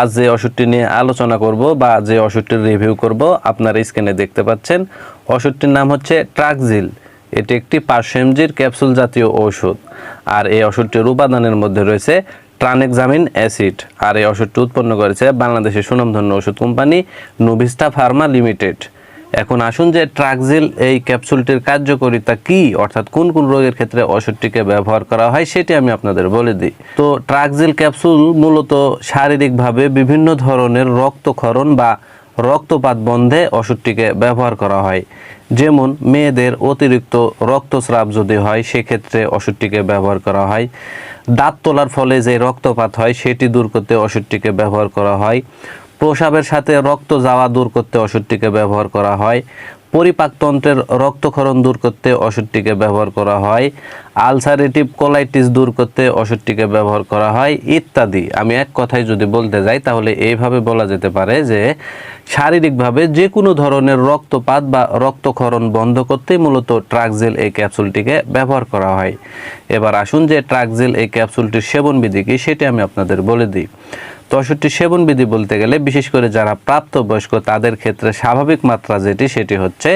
আজ যে ওষুধটি নিয়ে আলোচনা করব বা যে ওষুধটির রিভিউ করব, আপনারা স্ক্রিনে দেখতে পাচ্ছেন। ওষুধটির নাম হচ্ছে ট্রাকজিল এটি একটি পাঁচশো এমজির ক্যাপসুল জাতীয় ওষুধ। আর এই ওষুধটির উপাদানের মধ্যে রয়েছে ট্রানেক্সামিন অ্যাসিড আর এই ওষুধটি উৎপন্ন করেছে বাংলাদেশের সুনামধন্য ওষুধ কোম্পানি নোভিস্টা ফার্মা লিমিটেড এখন আসুন যে ট্রাকজিল এই ক্যাপসুলটির কার্যকারিতা কি, অর্থাৎ কোন কোন রোগের ক্ষেত্রে ওষুধটিকে ব্যবহার করা হয় সেটি আমি আপনাদের বলে দিই। তো ট্রাকজিল ক্যাপসুল মূলত শারীরিকভাবে বিভিন্ন ধরনের রক্তক্ষরণ বা রক্তপাত বন্ধে ওষুধটিকে ব্যবহার করা হয়। যেমন মেয়েদের অতিরিক্ত রক্তস্রাব যদি হয়, সেক্ষেত্রে ওষুধটিকে ব্যবহার করা হয়। দাঁত তোলার ফলে যে রক্তপাত হয়, সেটি দূর করতে ওষুধটিকে ব্যবহার করা হয়। প্রসাবের সাথে রক্ত যাওয়া দূর করতে ওষুধটিকে ব্যবহার করা হয়। পরিপাকতন্ত্রের রক্তক্ষরণ দূর করতে ওষুধটিকে ব্যবহার করা হয়। আলসারেটিভ কোলাইটিস দূর করতে ওষুধটিকে ব্যবহার করা হয়, ইত্যাদি। আমি এক কথায় যদি বলতে যাই, তাহলে এইভাবে বলা যেতে পারে যে, শারীরিকভাবে যে কোনো ধরনের রক্তপাত বা রক্তক্ষরণ বন্ধ করতেই মূলত ট্রাকজেল এই ক্যাপসুলটিকে ব্যবহার করা হয়। এবার আসুন যে ট্রাকজেল এই ক্যাপসুলটির সেবনবিধি কি, সেটি আমি আপনাদের বলে দিই। তো ওষুধটি সেবনবিধি বলতে গেলে, বিশেষ করে যারা প্রাপ্তবয়স্ক, তাদের ক্ষেত্রে স্বাভাবিক মাত্রা যেটি, সেটি হচ্ছে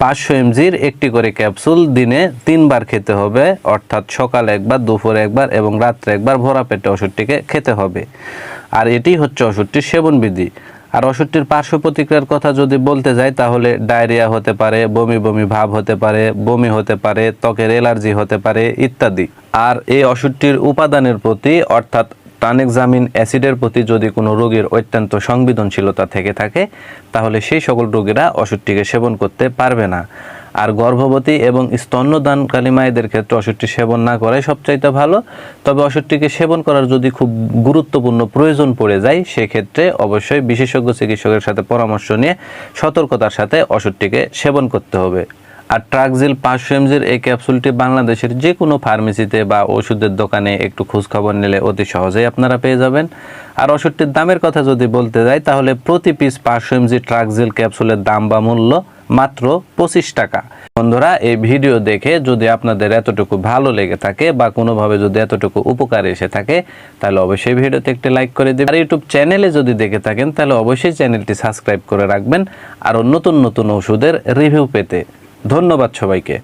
পাঁচশো এমজির একটি করে ক্যাপসুল দিনে তিনবার খেতে হবে, অর্থাৎ সকালে একবার, দুপুরে একবার এবং রাত্রে একবার ভরা পেটে ওষুধটিকে খেতে হবে। আর এটি হচ্ছে ওষুধটির সেবনবিধি আর ওষুধটির পার্শ্ব প্রতিক্রিয়ার কথা যদি বলতে যাই, তাহলে ডায়রিয়া হতে পারে, বমি বমি ভাব হতে পারে, বমি হতে পারে, ত্বকের এলার্জি হতে পারে ইত্যাদি। আর এই ওষুধটির উপাদানের প্রতি, অর্থাৎ ট্রানেক্সামিন অ্যাসিডের প্রতি যদি কোনো রোগীর অত্যন্ত সংবেদনশীলতা থেকে থাকে, তাহলে সেই সকল রোগীরা ওষুধটিকে সেবন করতে পারবে না। আর গর্ভবতী এবং স্তন্যদানকালী মায়েদের ক্ষেত্রে ওষুধটি সেবন না করাই সবচাইতে ভালো। তবে ওষুধটিকে সেবন করার যদি খুব গুরুত্বপূর্ণ প্রয়োজন পড়ে যায়, সেক্ষেত্রে অবশ্যই বিশেষজ্ঞ চিকিৎসকের সাথে পরামর্শ নিয়ে সতর্কতার সাথে ওষুধটিকে সেবন করতে হবে। আর ট্রাকজিল পাঁচশো এমজির এই ক্যাপসুলটি বাংলাদেশের যে কোনো ফার্মেসিতে বা ওষুধের দোকানে একটু খোঁজখবর নিলে অতি সহজেই আপনারা পেয়ে যাবেন। আর ওষুধটির দামের কথা যদি বলতে যাই, তাহলে প্রতি পিস পাঁচশো এমজি ট্রাকজিল ক্যাপসুলের দাম বা মূল্য মাত্র পঁচিশ টাকা। বন্ধুরা, এই ভিডিও দেখে যদি আপনাদের এতটুকু ভালো লেগে থাকে বা কোনোভাবে যদি এতটুকু উপকার এসে থাকে, তাহলে অবশ্যই ভিডিওতে একটি লাইক করে দেবেন। আর ইউটিউব চ্যানেলে যদি দেখে থাকেন, তাহলে অবশ্যই চ্যানেলটি সাবস্ক্রাইব করে রাখবেন। আরও নতুন নতুন ওষুধের রিভিউ পেতে। ধন্যবাদ সবাইকে।